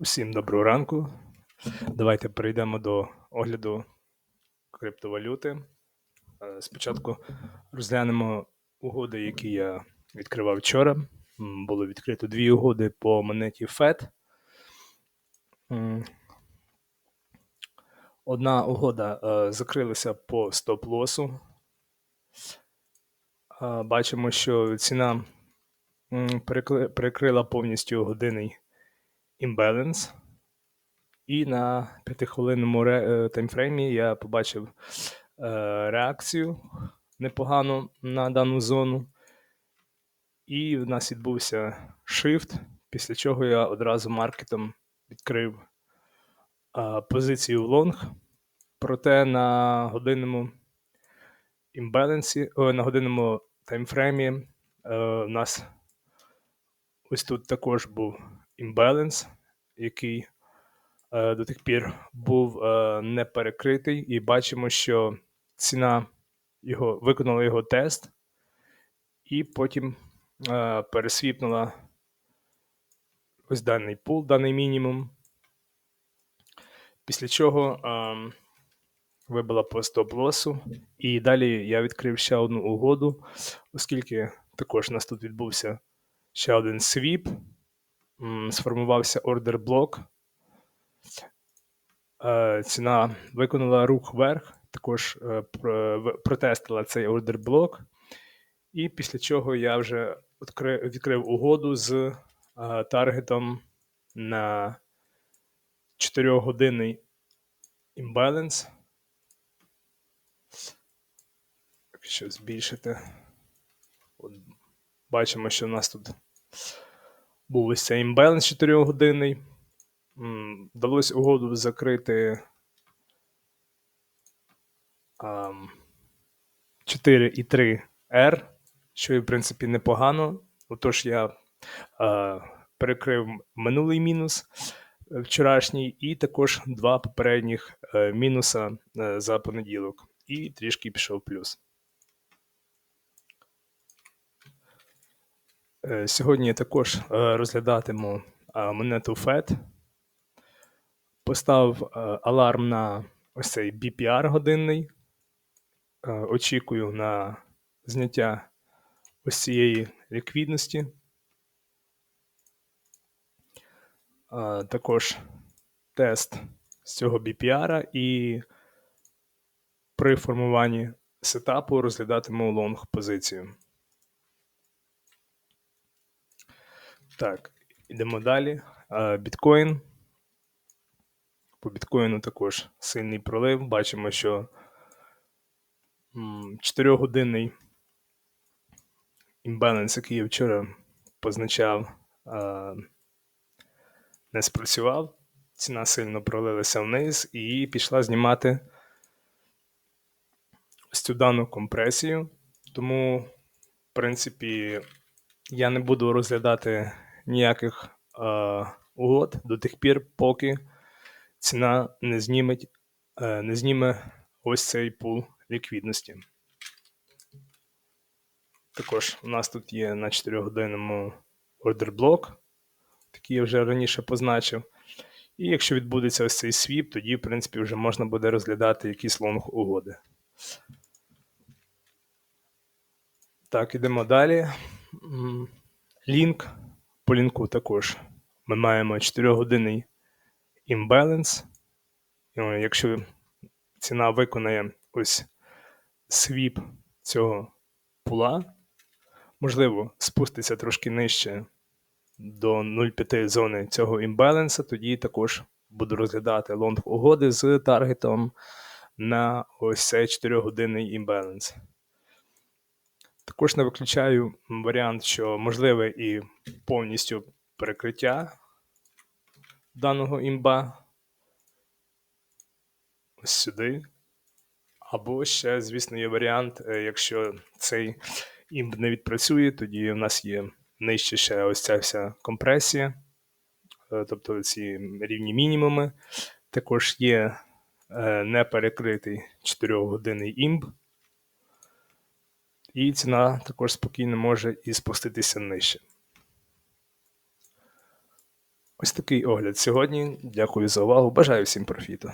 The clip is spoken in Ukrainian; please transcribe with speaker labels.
Speaker 1: Всім доброго ранку. Давайте перейдемо до огляду криптовалюти. Е, Спочатку розглянемо угоди, які я відкривав вчора. Було відкрито дві угоди по монеті FED. Одна угода е, закрилася по стоп-лосу. Е, Бачимо, що ціна перекрила повністю годинний імбаланс. І на п'ятихвилинному е, таймфреймі я побачив е, реакцію непогану на дану зону. І в нас відбувся shift, після чого я одразу маркетом відкрив е, позицію в лонг. Проте на годинному імбалансі, о, на годинному таймфреймі у нас ось тут також був імбаланс, який е, до тих пір був е, не перекритий, і бачимо, що ціна його виконала його тест, і потім е, пересвіпнула ось даний пул, даний мінімум. Після чого е, вибила по стоп-лосу, і далі я відкрив ще одну угоду, оскільки також у нас тут відбувся ще один свіп, сформувався ордер блок. Е, ціна виконала рух вверх, також е, про- в- протестила цей ордер блок. І після чого я вже відкрив, угоду з е, таргетом на 4-годинний імбаланс. Якщо збільшити, от бачимо, що у нас тут був ось цей імбаланс 4-годинний. Вдалося угоду закрити ам, 4,3 R, що і в принципі непогано. Отож, я е, перекрив минулий мінус е, вчорашній, і також два попередніх е, мінуса е, за понеділок. І трішки пішов плюс. Сьогодні я також е, розглядатиму е, монету FED. Поставив е, аларм на ось цей BPR годинний. Е, Очікую на зняття ось цієї ліквідності. Е, Також тест з цього BPR і при формуванні сетапу розглядатиму лонг позицію. Так, ідемо далі. Біткоін. По біткоїну також сильний пролив. Бачимо, що 4-годинний імбаланс, який я вчора позначав, не спрацював. Ціна сильно пролилася вниз і пішла знімати ось цю дану компресію. Тому, в принципі, я не буду розглядати ніяких е, угод до тих пір, поки ціна не зніметь, е, не зніме ось цей пул ліквідності. Також у нас тут є на 4-годинному ордерблок, який я вже раніше позначив. І якщо відбудеться ось цей свіп, тоді, в принципі, вже можна буде розглядати якісь лонг угоди. Так, ідемо далі. Лінк. По лінку також ми маємо 4-годинний імбаланс. Якщо ціна виконає ось свіп цього пула, можливо, спуститься трошки нижче до 0,5 зони цього імбаланса, тоді також буду розглядати лонг угоди з таргетом на ось цей 4-годинний імбаланс. Також не виключаю варіант, що можливе і повністю перекриття даного імба ось сюди. Або ще, звісно, є варіант, е, якщо цей імб не відпрацює, тоді в нас є нижче ще ось ця вся компресія, е, тобто ці рівні мінімуми. Також є е, неперекритий 4-годинний імб. І ціна також спокійно може і спуститися нижче. Ось такий огляд сьогодні. Дякую за увагу. Бажаю всім профіту.